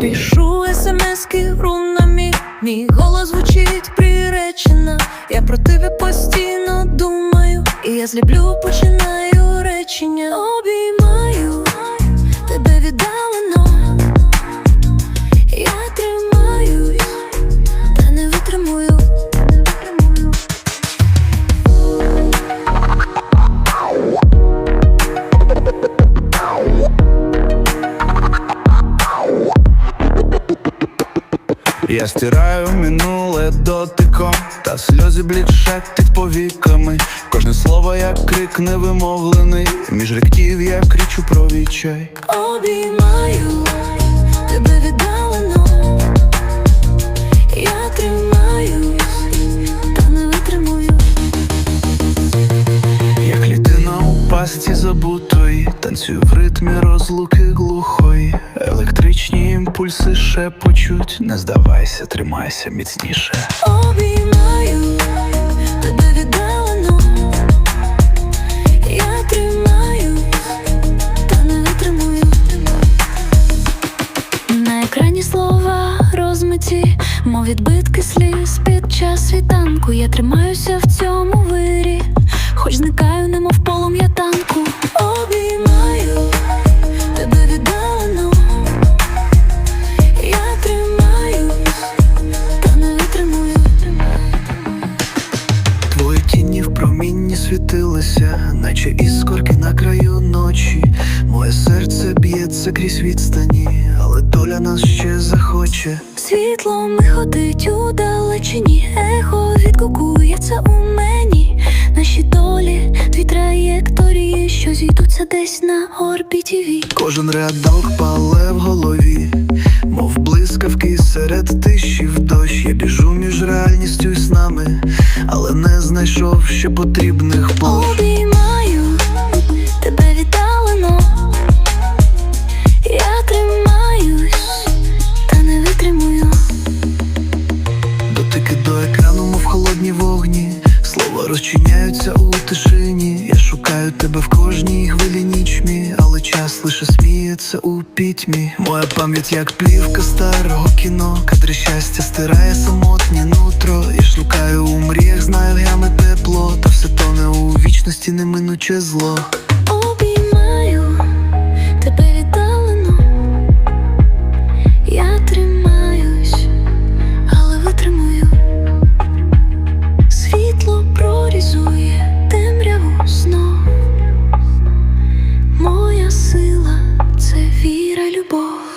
Пишу смски рунами, мій голос звучить приречено. Я про тебе постійно думаю, і я зліплю, починаю Я стираю минуле дотиком, та сльози блідшать повіками. Кожне слово як крик невимовлений. Між ректів я кричу про відчай. Обіймаю забутої, в ритмі розлуки глухої. Електричні імпульси шепочуть, не здавайся, тримайся міцніше. Обіймаю тебе віддалено. Я тримаюсь, та не витримую. На екрані слова розмиті, мов відбитки сліз під час світанку. Я тримаюся в цьому вирі, хоч зникаю, промінні світилися, наче іскорки на краю ночі. Моє серце б'ється крізь відстані, але доля нас ще захоче. Світло миходить у далечині, ехо відгукується у мені. Наші долі, дві траєкторії, що зійдуться десь на орбіті вік. Кожен рядок пале в голові, мов блискавки серед тиші в дощ. Я біжу реальністю і снами, але не знайшов ще потрібних площ. Обіймаю тебе віддалено. Я тримаюсь, та не витримую. Дотики до екрану, мов холодні вогні. Слова розчиняються у тишині. Я шукаю тебе в кожній хвилі лише сміється у пітьмі. Моя пам'ять як плівка старого кіно, кадри щастя стирає самотнє нутро. Я шукаю у мріях, знаю ями тепло, та все тоне у вічності неминуче зло. Любов.